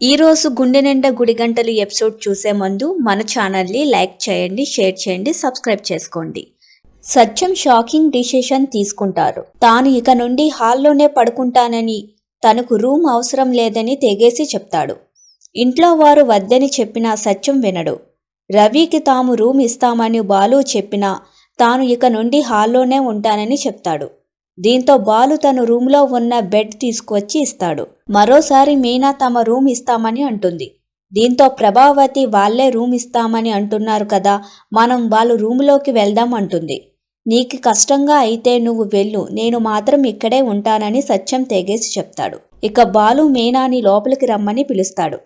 ఈరోజు గుండె నిండా గుడి గంటలు ఎపిసోడ్ చూసే ముందు మన ఛానల్ని లైక్ చేయండి షేర్ చేయండి సబ్స్క్రైబ్ చేసుకోండి. సత్యం షాకింగ్ డిసిషన్ తీసుకుంటారు. తాను ఇక నుండి హాల్లోనే పడుకుంటానని తనకు రూమ్ అవసరం లేదని తెగేసి చెప్తాడు. ఇంట్లో వారు వద్దని చెప్పినా సత్యం వినడు. రవికి తాము రూమ్ ఇస్తామని బాలు చెప్పినా తాను ఇక నుండి హాల్లోనే ఉంటానని చెప్తాడు. దీంతో బాలు తన రూమ్లో ఉన్న బెడ్ తీసుకువచ్చి ఇస్తాడు. మరోసారి మీనా తమ రూమ్ ఇస్తామని అంటుంది. దీంతో ప్రభావతి వాళ్ళే రూమ్ ఇస్తామని అంటున్నారు కదా మనం వాళ్ళు రూమ్లోకి వెళ్దాం అంటుంది. నీకు కష్టంగా అయితే నువ్వు వెళ్ళు నేను మాత్రం ఇక్కడే ఉంటానని సత్యం తెగేసి చెప్తాడు. ఇక బాలు మీనాని లోపలికి రమ్మని పిలుస్తాడు.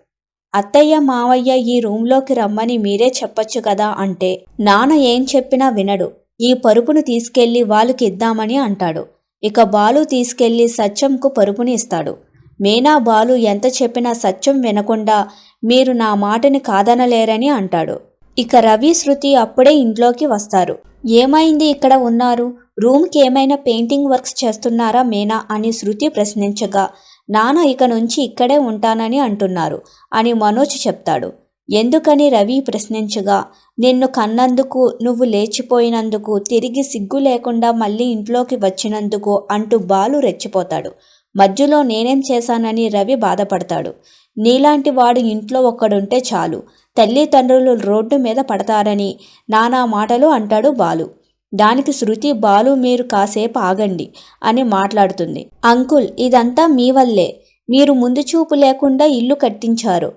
అత్తయ్య మావయ్య ఈ రూమ్లోకి రమ్మని మీరే చెప్పొచ్చు కదా అంటే నాన్న ఏం చెప్పినా వినడు. ఈ పరుపును తీసుకెళ్ళి వాళ్ళకి ఇద్దామని అంటాడు. ఇక బాలు తీసుకెళ్ళి సత్యంకు పరుపుని ఇస్తాడు. మీనా బాలు ఎంత చెప్పినా సత్యం వినకుండా మీరు నా మాటని కాదనలేరని అంటాడు. ఇక రవి శృతి అప్పుడే ఇంట్లోకి వస్తారు. ఏమైంది ఇక్కడ ఉన్నారు? రూమ్కి ఏమైనా పెయింటింగ్ వర్క్స్ చేస్తున్నారా మీనా అని శృతి ప్రశ్నించగా నాన్న ఇక నుంచి ఇక్కడే ఉంటానని అంటున్నారు అని మనోజ్ చెప్తాడు. ఎందుకని రవి ప్రశ్నించగా నిన్ను కన్నందుకు నువ్వు లేచిపోయినందుకు తిరిగి సిగ్గు లేకుండా మళ్ళీ ఇంట్లోకి వచ్చినందుకు అంటూ బాలు రెచ్చిపోతాడు. మధ్యలో నేనేం చేశానని రవి బాధపడతాడు. నీలాంటి వాడు ఇంట్లో ఒక్కడుంటే చాలు. తల్లిదండ్రులు రోడ్డు మీద పడతారని నానా మాటలు అంటాడు బాలు. దానికి శృతి బాలు మీరు కాసేపు ఆగండి అని మాట్లాడుతుంది. అంకుల్ ఇదంతా మీ వల్లే. మీరు ముందు చూపు లేకుండా ఇల్లు కట్టించారు.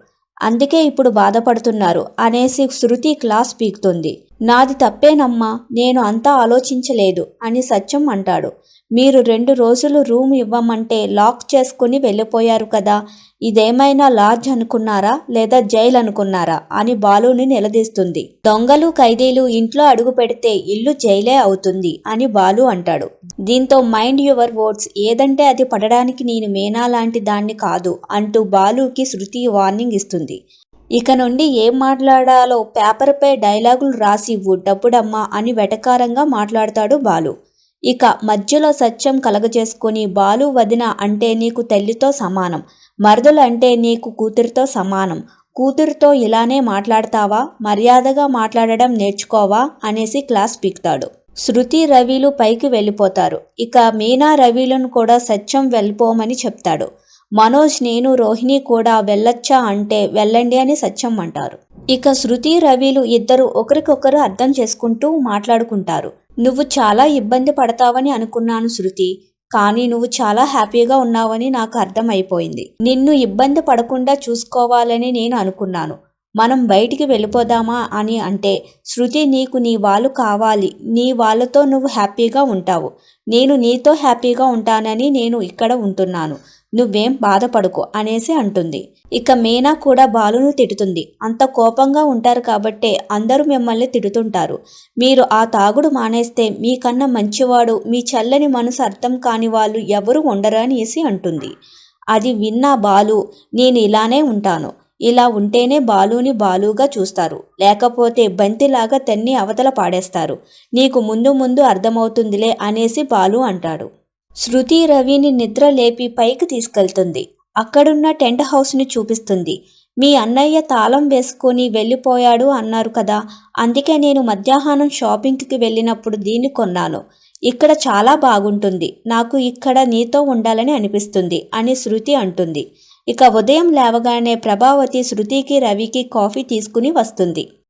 అందుకే ఇప్పుడు బాధపడుతున్నారు అనేసి శృతి క్లాస్ పీకుతుంది. నాది తప్పేనమ్మా నేను అంతా ఆలోచించలేదు అని సత్యం అంటాడు. మీరు రెండు రోజులు రూమ్ ఇవ్వమంటే లాక్ చేసుకుని వెళ్ళిపోయారు కదా ఇదేమైనా లాడ్జ్ అనుకున్నారా లేదా జైలు అనుకున్నారా అని బాలుని నిలదీస్తుంది. దొంగలు ఖైదీలు ఇంట్లో అడుగు పెడితే ఇల్లు జైలే అవుతుంది అని బాలు అంటాడు. దీంతో మైండ్ యువర్ వర్డ్స్ ఏదంటే అది పడడానికి నేను మేనా లాంటి దాన్ని కాదు అంటూ బాలుకి శృతి వార్నింగ్ ఇస్తుంది. ఇక నుండి ఏం మాట్లాడాలో పేపర్పై డైలాగులు రాసి ఇవ్వు డబ్బుడమ్మా అని వెటకారంగా మాట్లాడతాడు బాలు. ఇక మధ్యలో సత్యం కలగజేసుకుని బాలు వదిన అంటే నీకు తల్లితో సమానం మరదలు అంటే నీకు కూతురితో సమానం కూతురితో ఇలానే మాట్లాడతావా మర్యాదగా మాట్లాడడం నేర్చుకోవా అనేసి క్లాస్ పీక్తాడు. శృతి రవిలు పైకి వెళ్ళిపోతారు. ఇక మీనా రవిలను కూడా సత్యం వెళ్ళిపోమని చెప్తాడు. మనోజ్ నేను రోహిణి కూడా వెళ్ళొచ్చా అంటే వెళ్ళండి అని సత్యం అంటారు. ఇక శృతి రవిలు ఇద్దరు ఒకరికొకరు అర్థం చేసుకుంటూ మాట్లాడుకుంటారు. నువ్వు చాలా ఇబ్బంది పడతావని అనుకున్నాను శృతి కానీ నువ్వు చాలా హ్యాపీగా ఉన్నావని నాకు అర్థమైపోయింది. నిన్ను ఇబ్బంది పడకుండా చూసుకోవాలని నేను అనుకున్నాను. మనం బయటికి వెళ్ళిపోదామా అని అంటే శృతి నీకు నీ వాళ్ళు కావాలి. నీ వాళ్ళతో నువ్వు హ్యాపీగా ఉంటావు. నేను నీతో హ్యాపీగా ఉంటానని నేను ఇక్కడ ఉంటున్నాను. నువ్వేం బాధపడుకో అనేసి అంటుంది. ఇక మీనా కూడా బాలును తిడుతుంది. అంత కోపంగా ఉంటారు కాబట్టే అందరూ మిమ్మల్ని తిడుతుంటారు. మీరు ఆ తాగుడు మానేస్తే మీకన్నా మంచివాడు మీ చల్లని మనసు అర్థం కాని వాళ్ళు ఎవరు ఉండరు అనేసి అంటుంది. అది విన్నా బాలు నేను ఇలానే ఉంటాను. ఇలా ఉంటేనే బాలుని బాలుగా చూస్తారు. లేకపోతే బంతిలాగా తన్ని అవతల పాడేస్తారు. నీకు ముందు ముందు అర్థమవుతుందిలే అనేసి బాలు అంటాడు. శృతి రవిని నిద్ర లేపి పైకి తీసుకెళ్తుంది. అక్కడున్న టెంట్ హౌస్ని చూపిస్తుంది. మీ అన్నయ్య తాళం వేసుకొని వెళ్ళిపోయాడు అన్నారు కదా. అందుకే నేను మధ్యాహ్నం షాపింగ్కి వెళ్ళినప్పుడు దీన్ని కొన్నాను. ఇక్కడ చాలా బాగుంటుంది. నాకు ఇక్కడ నీతో ఉండాలని అనిపిస్తుంది అని శృతి అంటుంది. ఇక ఉదయం లేవగానే ప్రభావతి శృతికి రవికి కాఫీ తీసుకుని వస్తుంది.